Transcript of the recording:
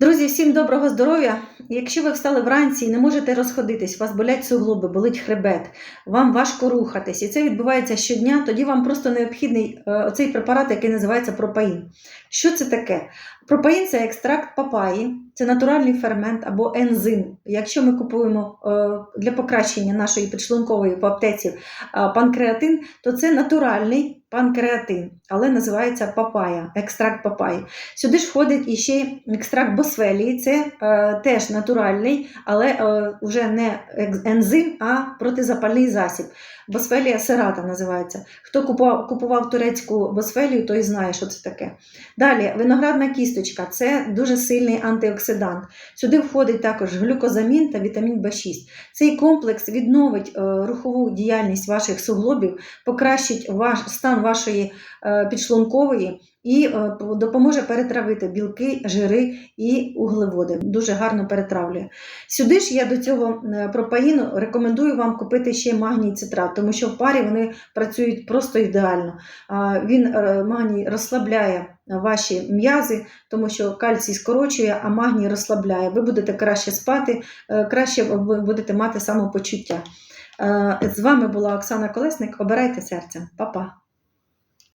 Друзі, всім доброго здоров'я! Якщо ви встали вранці і не можете розходитись, у вас болять суглоби, болить хребет, вам важко рухатись, і це відбувається щодня, тоді вам просто необхідний е, оцей препарат, який називається пропаїн. Що це таке? Пропаїн це екстракт папаї, це натуральний фермент або ензим. Якщо ми купуємо е, для покращення нашої підшлункової в аптеці е, панкреатин, то це натуральний панкреатин, але називається папая, екстракт папаї. Сюди ж входить іще екстракт босфелії, це теж натуральний, але е, вже не ензим, а протизапальний засіб. Босфелія серата називається. Хто купував, купував турецьку босфелію, той знає, що це таке. Далі, виноградна кісточка це дуже сильний антиоксидант. Сюди входить також глюкозамін та вітамін В6. Цей комплекс відновить е, рухову діяльність ваших суглобів, покращить ваш, стан вашої е, підшлункової і е, допоможе перетравити білки, жири і углеводи. Дуже гарно перетравлює. Сюди ж я до цього е, пропаїну рекомендую вам купити ще магній цитрат, тому що в парі вони працюють просто ідеально. Він е, магній розслабляє ваші м'язи, тому що кальцій скорочує, а магній розслабляє. Ви будете краще спати, краще будете мати самопочуття. З вами була Оксана Колесник. Обирайте серцем. Па-па!